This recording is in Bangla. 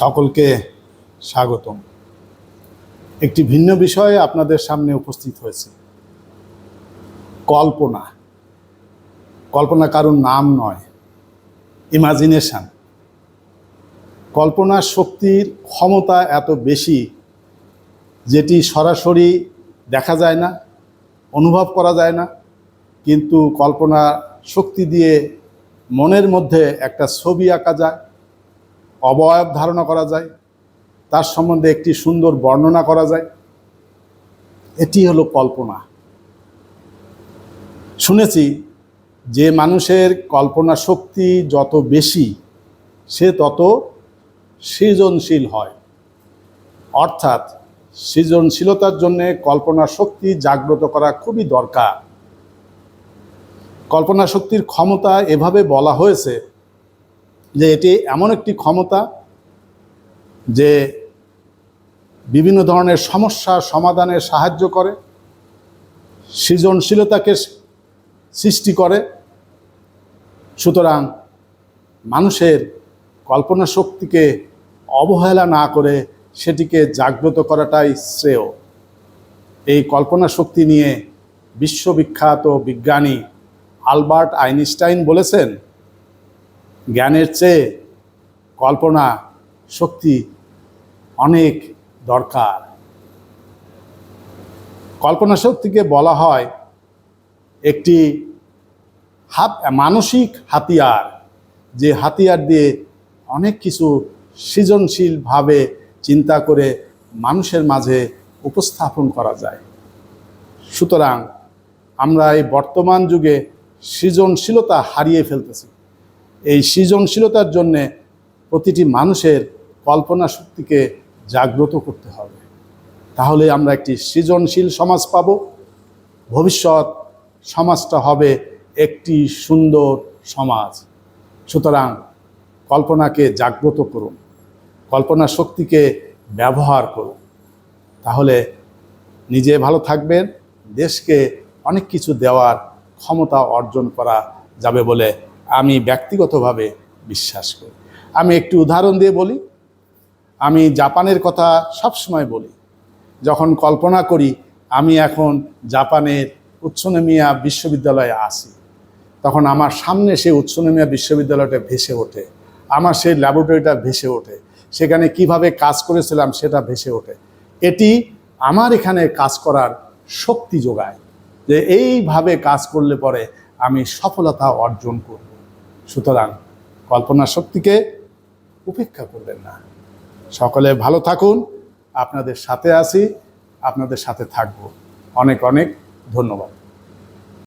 সকলকে স্বাগতম। একটি ভিন্ন বিষয়ে আপনাদের সামনে উপস্থিত হয়েছে। কল্পনা। কল্পনা কারোর নাম নয়, ইমাজিনেশান। কল্পনা শক্তির ক্ষমতা এত বেশি যেটি সরাসরি দেখা যায় না, অনুভব করা যায় না, কিন্তু কল্পনা শক্তি দিয়ে মনের মধ্যে একটা ছবি আঁকা যায়। অবয়ব ধারণা করা যায়। তার সম্বন্ধে একটি সুন্দর বর্ণনা করা যায়। এটি হলো কল্পনা। শুনেছি যে মানুষের কল্পনা শক্তি যত বেশি, সে তত সৃজনশীল হয়। অর্থাৎ সৃজনশীলতার জন্যে কল্পনা শক্তি জাগ্রত করা খুবই দরকার। কল্পনা শক্তির ক্ষমতা এভাবে বলা হয়েছে যে এটি এমন একটি ক্ষমতা যে বিভিন্ন ধরনের সমস্যা সমাধানে সাহায্য করে, সৃজনশীলতাকে সৃষ্টি করে। সুতরাং মানুষের কল্পনা শক্তিকে অবহেলা না করে সেটিকে জাগ্রত করাটাই শ্রেয়। এই কল্পনা শক্তি নিয়ে বিশ্ববিখ্যাত বিজ্ঞানী আলবার্ট আইনস্টাইন বলেছেন জ্ঞানের চেয়ে কল্পনা, শক্তি অনেক দরকার। কল্পনা শক্তিকে বলা হয় একটি হাত, মানসিক হাতিয়ার, যে হাতিয়ার দিয়ে অনেক কিছু সৃজনশীলভাবে চিন্তা করে মানুষের মাঝে উপস্থাপন করা যায়। সুতরাং আমরা এই বর্তমান যুগে সৃজনশীলতা হারিয়ে ফেলতেছি। এই সৃজনশীলতার জন্যে প্রতিটি মানুষের কল্পনা শক্তিকে জাগ্রত করতে হবে। তাহলে আমরা একটি সৃজনশীল সমাজ পাব। ভবিষ্যৎ সমাজটা হবে একটি সুন্দর সমাজ। সুতরাং কল্পনাকে জাগ্রত করুন, কল্পনা শক্তিকে ব্যবহার করুন। তাহলে নিজে ভালো থাকবেন, দেশকে অনেক কিছু দেওয়ার ক্ষমতা অর্জন করা যাবে বলে আমি ব্যক্তিগতভাবে বিশ্বাস করি। আমি একটি উদাহরণ দিয়ে বলি, আমি জাপানের কথা সবসময় বলি। যখন কল্পনা করি, আমি এখন জাপানের উচ্চনমিয়া বিশ্ববিদ্যালয়ে আসি তখন আমার সামনে সেই উচ্চনমিয়া বিশ্ববিদ্যালয়টা ভেসে ওঠে। আমার সেই ল্যাবরেটরিটা ভেসে ওঠে। সেখানে কীভাবে কাজ করেছিলাম সেটা ভেসে ওঠে। এটি আমার এখানে কাজ করার শক্তি যোগায় যে এইভাবে কাজ করলে পরে আমি সফলতা অর্জন করব। সুতরাং কল্পনা শক্তিকে উপেক্ষা করবেন না। সকলে ভালো থাকুন, আপনাদের সাথে আসি আপনাদের সাথে থাকব। অনেক অনেক ধন্যবাদ।